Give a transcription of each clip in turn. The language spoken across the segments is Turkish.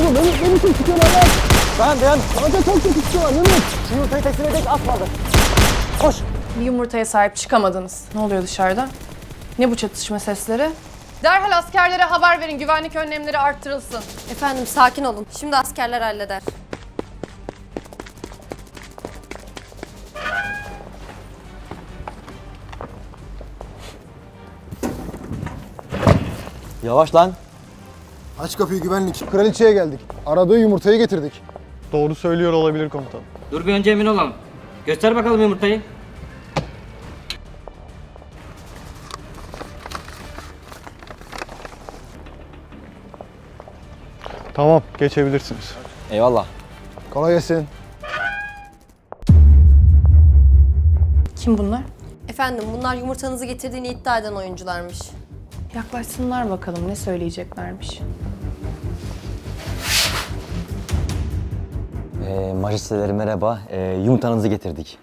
Oğlum beni, beni kim tutuyorlar lan? Dayan dayan. Kanka çok kötü tutuyorlar Mehmet. Şu yumurtayı teslim edecek az kaldı. Koş. Bir yumurtaya sahip çıkamadınız. Ne oluyor dışarıda? Ne bu çatışma sesleri? Derhal askerlere haber verin. Güvenlik önlemleri arttırılsın. Efendim sakin olun. Şimdi askerler halleder. Yavaş lan. Aç kapıyı güvenlik. Kraliçeye geldik. Aradığı yumurtayı getirdik. Doğru söylüyor olabilir komutan. Dur bir önce emin olalım. Göster bakalım yumurtayı. Tamam, geçebilirsiniz. Eyvallah. Kolay gelsin. Kim bunlar? Efendim bunlar yumurtanızı getirdiğini iddia eden oyuncularmış. Yaklaşsınlar bakalım ne söyleyeceklermiş. Ee, majesteleri merhaba. Ee, yumurtanızı getirdik.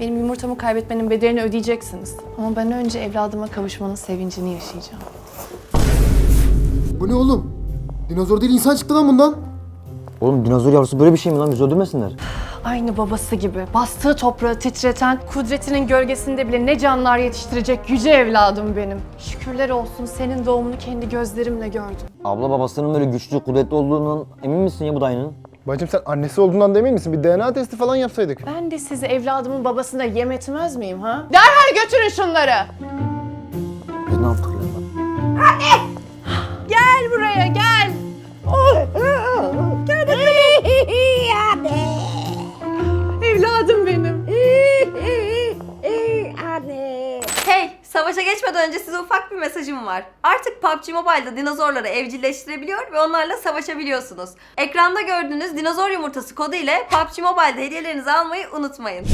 Benim yumurtamı kaybetmenin bedelini ödeyeceksiniz. Ama ben önce evladıma kavuşmanın sevincini yaşayacağım. Bu ne oğlum? Dinozor değil insan çıktı lan bundan. Oğlum dinozor yavrusu böyle bir şey mi lan? Bizi öldürmesinler. Aynı babası gibi bastığı toprağı titreten, kudretinin gölgesinde bile ne canlar yetiştirecek yüce evladım benim. Şükürler olsun senin doğumunu kendi gözlerimle gördüm. Abla babasının böyle güçlü, kudretli olduğundan emin misin ya bu dayının? Bacım sen annesi olduğundan da emin misin? Bir DNA testi falan yapsaydık. Ben de sizi evladımın babasına yem etmez miyim ha? Derhal götürün şunları! Biz ne yaptık ya? Gel buraya! Gel savaşa geçmeden önce size ufak bir mesajım var. Artık PUBG Mobile'da dinozorları evcilleştirebiliyor ve onlarla savaşabiliyorsunuz. Ekranda gördüğünüz dinozor yumurtası kodu ile PUBG Mobile'de hediyelerinizi almayı unutmayın.